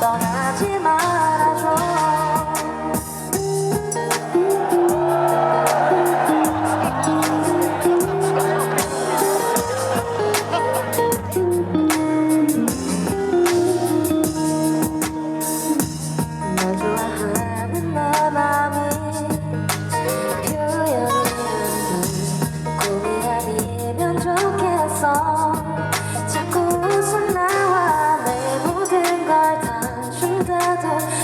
떠나지 마. da da